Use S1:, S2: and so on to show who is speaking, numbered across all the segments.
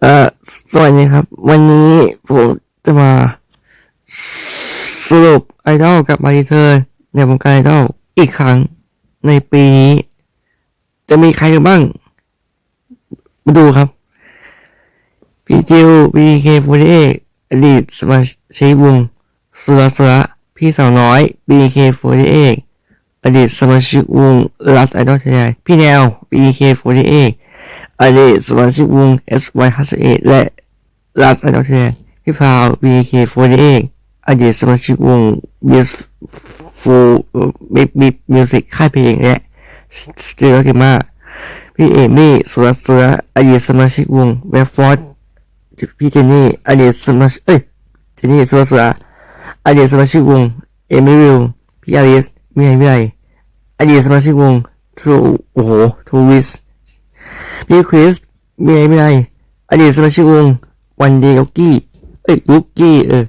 S1: เอ่อสวัสดีครับ วันนี้ผมจะมาสรุปไอดอลกับมารีเธอร์ในวงการไอดอลอีกครั้งในปีนี้ จะมีใครกันบ้าง มาดูครับพี่จิวบีเคฟูเออดีตสมาชิกวงเสือเสือพี่สาวน้อยบีเคฟูเออดีตสมาชิกวงลัสไอดอลไทยพี่แนวบีเคฟูเอ ไอเดสมาชิกวง SY 58และลัสไอดอลไทยพี่พาวบีเคฟูเอดีตสมาชิกวง Yes f u l Big Big Music ค่ายเพลงและสเตอร์กิมาพี่เอมี่สุรเสืออดีตสมาชิกวงเวฟฟอร์ดพี่เจนี่อดีตสมาชิกเอ้ยเจนี่สุรเสืออดีตสมาชิกวงเอมิวิลพี่อาริสมีไอมีไออดีตสมาชิกวงทรูโอ้โหทรูวิส พีคริสมีไอมีไออดีตสมาชิกวงวันเดย์ลูกี้เอ้ยลูกี้เออ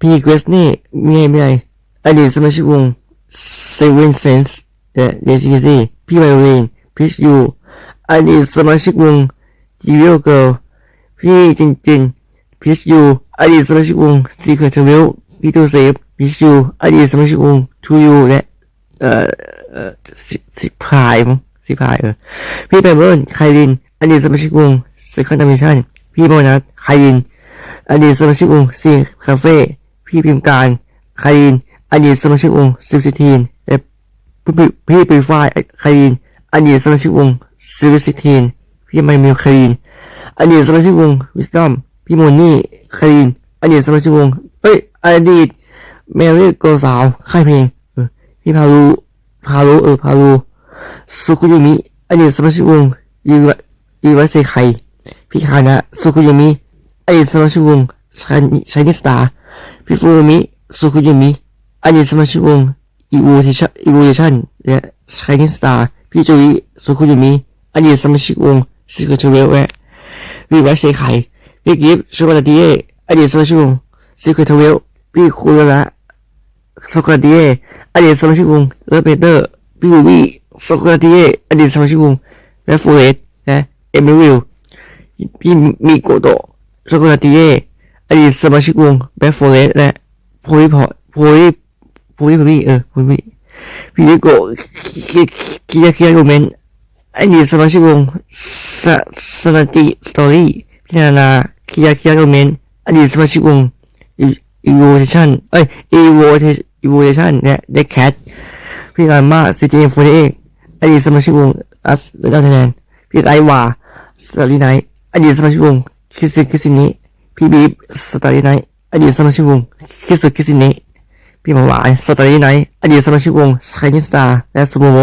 S1: พี่คริสนี่มีไอมีไออดีตสมาชิกวงเซเว่นเซนส์เดซิกิซี่พี่ไวโอลินพิชยูอดีตสมาชิกวงจีวิลเกิลพี่จริงจริงพีชยูอดีตสมาชิกวงซีเครทเวลพี่ตูเซฟพีชยูอดีตสมาชิกวงทูยูและเอ่อเอ่อสิสิพายมั้ง สิพายเออ พี่เปเบิร์นไคลิน อดีตสมาชิกวงเซคันด์มิชันพี่โบนัสไคลิน อดีตสมาชิกวงซีคาเฟ่ พี่พิมการไคลิน อดีตสมาชิกวงซิฟซิทีนและพี่พี่ปีฟายไคลิน อดีตสมาชิกวงซิฟซิทีน พี่ไมมิลไคลิน อดีตสมาชิกวงวิสตอมพี่โมนี่คาริน อดีตสมาชิกวง เอ้ย อดีตเมรี่โกสาว ค่ายเพลงเออพี่พารุพารุเออ พารุ สุคุยุมิอดีตสมาชิกวงยูวะยูวะเซไคพี่คานะสุคุยุมิอดีตสมาชิกวงชายชายนิสตาพี่ฟูมิสุคุยุมิอดีตสมาชิกวงอีวูทิชอีวูเทชันและชายนิสตาพี่จุยสุคุยุมิอดีตสมาชิกวงซิกเกอร์เวลและวิวัฒน์เซไข่พี่กิฟต์ชูการ์ดียออดีตสมาชิกวงซีเคทเวลพี่คูลละโซคาเดียอดีตสมาชิกวงเลเปเตอร์พี่ยูวี โซคราเดียอดีตสมาชิกวงและฟูเรตและเอมิวิลพี่มิโกโตะโซคราเดียอดีตสมาชิกวงแบ็คฟูเรตและโพลิพอโพลิโพลิพอลี่เออโพลิพี่ลิโกคิคิยาคิยาโกเมนอดีตสมาชิกวงสสนาติสตอรี่พิจารณาคิยาคิยาโรเมนอดีตสมาชิกวงอีโวเทชันเอ้ยอีโวเทอีโวเทชันและเด็กแคทพิจารณาซีเจฟอร์เอ อดีตสมาชิกวงอัสเลนเทนพี่ไอวาสตอรี่ไนท์อดีตสมาชิกวงคิสซิคิสซินิพี่บีบสตอรี่ไนท์อดีตสมาชิกวงคิสซิคิสซินิพี่หมหวานสตอรี่ไนท์อดีตสมาชิกวงสกายนิสตาและซูโมโม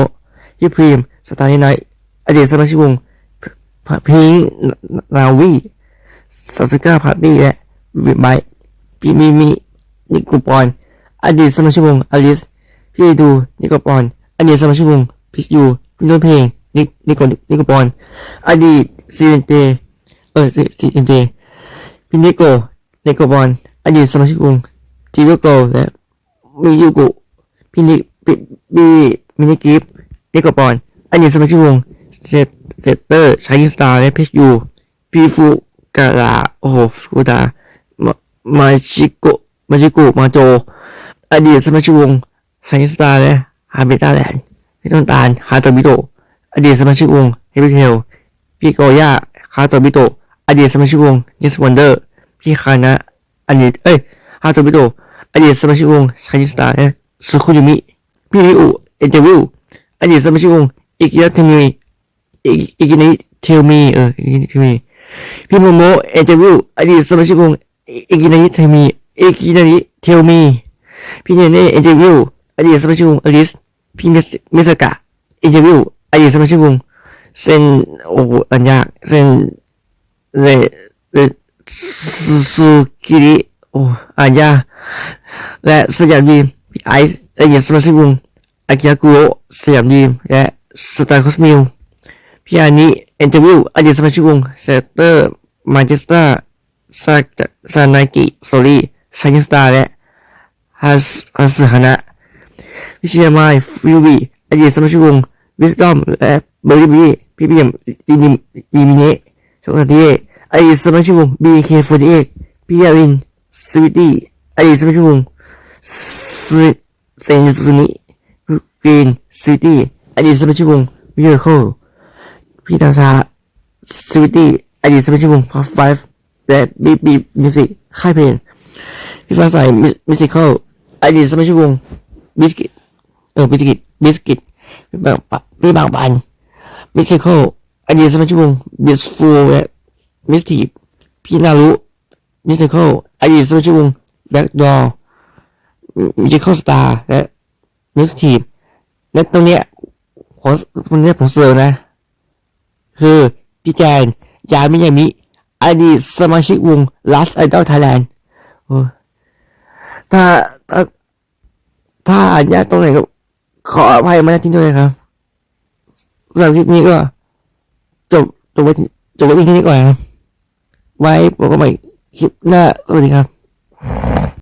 S1: พี่พรีมสตอรี่ไนท์อดีตสมาชิกวงพิงนาวีซาสึก้าพาร์ตี้และวิบไบพี่มิมินิโกปอนอดีตสมาชิกวงอลิสพี่ดูนิโกปอนอดีตสมาชิกวง พิชยูพี่โนเพลงนินิโกนิโกปอนอดีตซีเอ็นเจเออซีเอ็นเจพี่นิโกนิโกปอนอดีตสมาชิกวงจิโกโกและมิยูกุพี่นิพี่มินิกิฟนิโกปอนอดีตสมาชิกวงเซตเซตเตอร์ชายสตาร์และเพชยูพีฟูกาลาโอ้โหฟูดามาชิโกมาชิโกมาโจอดีตสมาชิกวงชายสตาร์และฮาเบต้าแลนด์ พี่ต้นตาลฮาโตบิโตอดีตสมาชิกวงเฮบิเทลพี่โกย่าฮาโตบิโตอดีตสมาชิกวงยิสวันเดอร์พี่คานะอดีตเอ้ยฮาโตบิโตอดีตสมาชิกวงชายสตาร์และสุคุยุมิพี่ริอุเอเจวิลอดีตสมาชิกวงอิกิยะเทมิอีกนิเทลมีเอออีกนิเทลมีพี่โมโมเอเจวิวอดีตสมาชิกวงอีกนิเทลมีอีกนิเทลมีพี่เนเน่เอเจวิวอดีตสมาชิกวงอลิส พี่มิสกะเทอเจวิวอดีตสมาชิกวงเซนโอ้อันยากเซนเรเรสุกิริโอ้อันยาและสยามดีไอซ์อดีตสมาชิกวงอากิยากุโอสยามดีและสตาร์คอสมิลพี่อานิเอนเทอร์วิวอดีตสมาชิกวงเซเตอร์มาเจสตาซาซานากิโซลีชายสตาร์และฮัสฮัสฮานะ วิชียมายฟิวบีอดีตสมาชิกวงวิสตอมและเบอร์รี่บีพี่เบียมดีนิดีมิเนะโชคดีอดีตสมาชิกวง BK48 พี่ยาวินสวิตตี้อดีตสมาชิกวงเซนซูนิกรีนสวิตตี้อดีตสมาชิกวงมิเรเคิลพี่ตาชาสวิตตี้อดีตสมาชิกวงพัฟไฟฟ์และบีบีมิวสิกค่ายเพลงพี่ฟ้าใสมิวสิคอลอดีตสมาชิกวงบิสกิต เออบิสกิตบิสกิตพี่บางปะพี่บางปันมิวสิคอลอดีตสมาชิกวงบิสฟูและมิสทีฟพี่นารุมิวสิคอลอดีตสมาชิกวงแบ็กดอร์มิสิคอลสตาร์และมิสทีฟและตรงเนี้ยผมตรงเนี้ยผมเสนอนะ คือพี่แจนยามิยามิอดีตสมาชิกวง Last Idol Thailand ถ้าถ้าถ้าอ่านยากตรงไหนก็ ขออภัยมาณที่ด้วยครับสำหรับคลิปนี้ก็ จบจบไว้จบไว้เพียงแค่นี้ก่อนครับ ไว้พบกันใหม่คลิปหน้าสวัสดีครับ